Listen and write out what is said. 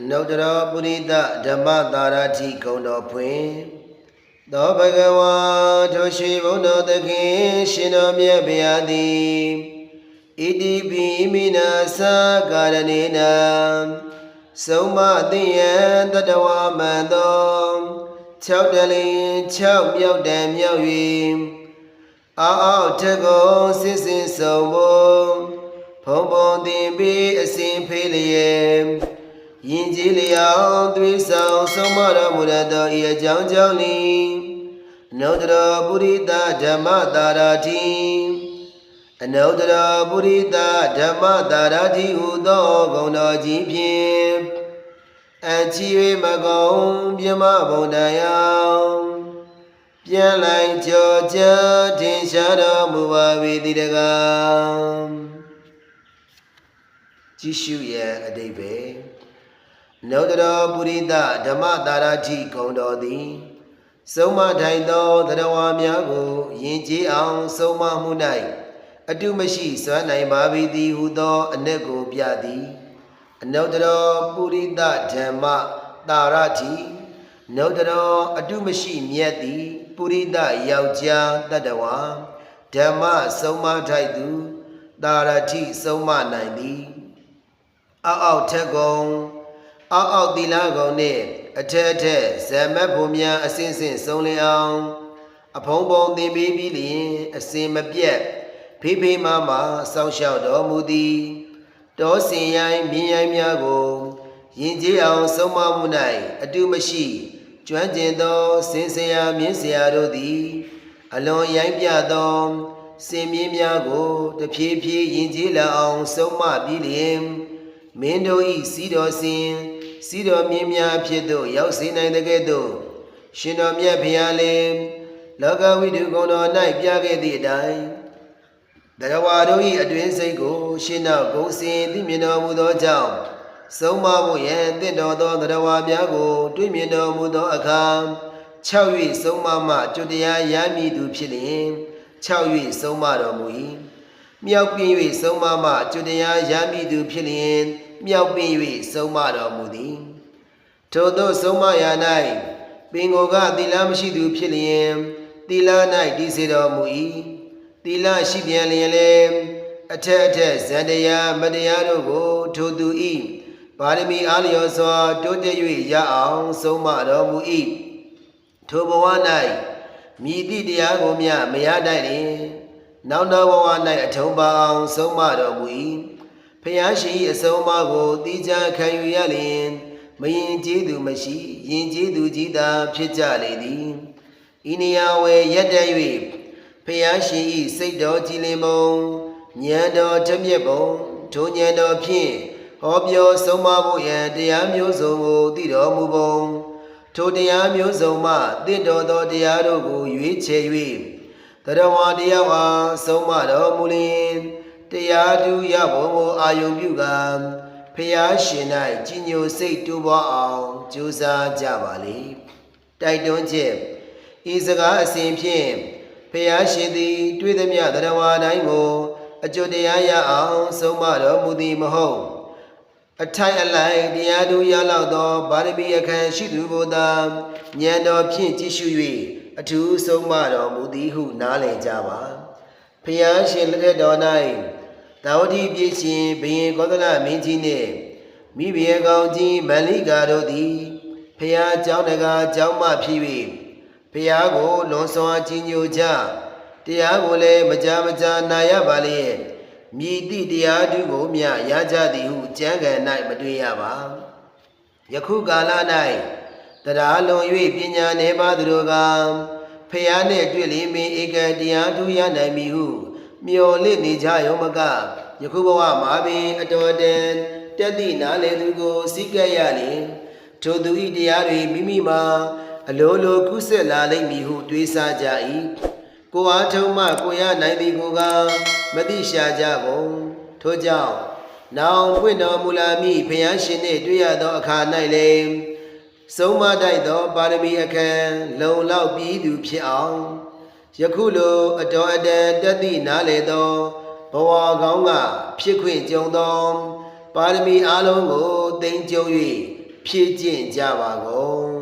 အနုတ္တရပုရိသဓမ္မသာရတိဂုံတော်ဖွင့်သောဘဂဝါထိုရှိဘုန်းတော်သခင်ရှင်တော်မြတ်ဗျာတိဣတိပိမိနာသာကာရဏေနံသုံးမသိယံတတဝမန္တော၆တလင်၆မြောက်တံမြောက်၍အာအောက်ထက်ကုန်စစ်စစ်ဆုံးဖို့ဖုံဖုံတင်ပြီးအစဉ်ဖေးလျက် ယင်ကြည်လျောင်းသွေးဆောင်ဆုံးမတော်မူတတ်သောဤအကြောင်းကြောင့်လီအနုတ္တရပုရိသဓမ္မတာရာတိအနုတ္တရပုရိသဓမ္မတာရာတိဟုသောဂုဏ်တော်ကြီးဖြင့်အချီ၍မကုံပြမဘုံတရားပြန်လိုက်ကြောကြထင်ရှားတော်မူပါ၏တိတကားကြည့်ရှုရဲ့အတိတ်ပဲ နုတ္တရပုရိသဓမ္မတာရတိဂုံတော်သည်ဆုံးမထိုင်သောသရဝါများကိုယဉ်ကျေးအောင်ဆုံးမမှု၌အတုမရှိစွမ်းနိုင်ပါ၏သည်ဟုသောအ내ကိုပြသည်အနုတ္တရပုရိသဓမ္မတာရတိနုတ္တရအတုမရှိမြတ်သည်ပုရိသယောက်ျားတတ္တဝါဓမ္မဆုံးမထိုက်သူတာရတိဆုံးမနိုင်သည်အောက်အောက်ထက်ကုန် အောက်အောက်သီလကုံနှင့်အထက်အထက်ဇမတ်ဘုံများအစဉ်စဉ်ဆုံးလျအောင် အဖုံဖုံသင်ပေးပြီးလျင် အစဉ်မပြတ်ဖေးဖေးမမစောင့်ရှောက်တော်မူသည်တောစင်ရိုင်းမြင်းရိုင်းများကိုယင်ကျေးအောင်ဆုံးမမှု၌အတုမရှိကျွမ်းကျင်သောစင်စရာမြင်းစရာတို့သည် အလွန်ရိုင်းပြသောစင်မြင်းများကိုတဖြည်းဖြည်းယင်ကျေးလာအောင်ဆုံးမပြီးလျင်မင်းတို့ဤစီတော်စင် စီတော်မြင်းများဖြစ်သို့ရောက်စေနိုင်တဲ့ကဲ့သို့ရှင်တော်မြတ်ဖျားလင်လောကဝိတုကုံတော်၌ပြခဲ့သည့်အတိုင်းတရားဝါတို့၏အတွင်းစိတ်ကို ရှင်နောက်ဂုံစင်သိမြင်တော်မူသောကြောင့်ဆုံးမဖို့ရန်တင့်တော်သောတရားဝါများကိုတွေ့မြင်တော်မူသောအခါ၆၍ဆုံးမမှကျွတရားရမည်သူဖြစ်လျင်၆၍ဆုံးမတော်မူ၏မြောက်ပြင်း၍ဆုံးမမှကျွတရားရမည်သူဖြစ်လျင် မြောက်ပြင်း၍ဆုံးမတော်မူသည်ထိုသောဆုံးမရာ၌ပင်ကိုကသီလမရှိသူဖြစ်လျင်သီလ၌တည်စေတော်မူ၏သီလရှိပြန်လျင်လည်းအထက်အထက်ဇန်တရားမတရားတို့ကိုထိုသူ၏ပါရမီအားလျော်စွာတိုးတက်၍ရအောင်ဆုံးမတော်မူ၏ထိုဘဝ၌မြည်သည့်တရားကိုမျှမရတတ်လျင်နောက်တော်ဘဝ၌အထုံးပါအောင်ဆုံးမတော်မူ၏ ဖျားရှိအဆုံးအမကိုတိကျခံယူရလျင်မရင်ကျေးသူမရှိယင်ကျေးသူကြီးသာဖြစ်ကြလေသည်ဤနေရာဝယ်ရက်တည်း၍ဖျားရှိ၏စိတ်တော်ကြည်လင်ပုံဉာဏ်တော်ထမြက်ပုံထိုဉာဏ်တော်ဖြင့်ဟောပြောဆုံးမဖို့ရန်တရားမျိုးစုံကိုသိတော်မူပုံထိုတရားမျိုးစုံမှတင့်တော်သောတရားတို့ကိုရွေးချယ်၍တရဝတရားဝါဆုံးမတော်မူလျင် တရားသူရဖို့ကိုအာယုံပြုကဖျားရှင်၌ကြီးညိုစိတ်တူပွားအောင်ကြိုးစားကြပါလေတိုက်တွန်းချက်ဤစကားအစဉ်ဖြင့်ဖျားရှင်သည် တွေ့သည်မြတရဝတိုင်းကိုအကျိုးတရားရအောင်ဆုံးမတော်မူသည်မဟုတ်အထိုက်အလိုက်တရားသူရလောက်သောဗာရမီအခမ်းရှိသူကိုသာဉာဏ်တော်ဖြင့်ကြည့်ရှု၍အထူးဆုံးမတော်မူသည်ဟုနားလည်ကြပါဖျားရှင်လက်ထက်တော်၌ တာဝတိပြည့်ရှင်ဘုရင်ကောသလမင်းကြီးနှင့်မိဘရေကောင်ကြီးမန္လိကာတို့သည်ဖျားเจ้าတကာเจ้าမဖြစ်၍ဖျားကိုလွန်စွာကြီးညိုကြတရားကိုလည်းမကြာမကြာနာရပါလျက်မြည်သည့်တရားသူကိုမျှရကြသည်ဟုကျမ်းဂန်၌မတွေ့ရပါယခုကာလ၌တရားလွန်၍ပညာနေပါသူတို့ကဖျားနှင့်တွေ့လိမင်းဧကတရားသူရနိုင်မည်ဟု မျော်လင့်နေကြရုံမကယခုဘဝမှာပင်အတော်တန်တက်သည့်နားလေသူကိုစိတ်ကပ်ရလျင်ထိုသူ၏တရားတွေမိမိမှာအလိုလိုကုဆက်လာလိမ့်မည်ဟုတွေးဆကြ၏ကိုအားထုံမှကိုရနိုင်သည်ကိုကမသိရှာကြကုန်ထို့ကြောင့်နောင်ပွင့်တော်မူလာမည့်ဘုရားရှင်နှင့်တွေ့ရသောအခါ၌လည်းဆုံးမတိုက်သောပါရမီအခမ်းလုံလောက်ပြီးသူဖြစ်အောင် ယခုလိုအတော်အတန်တက်သည့်နားလေသောဘဝကောင်းကဖြစ်ခွင့်ကြုံသောပါရမီအားလုံးကိုသိမ့်ကြုံ၍ဖြည့်ကျင့်ကြပါကုန်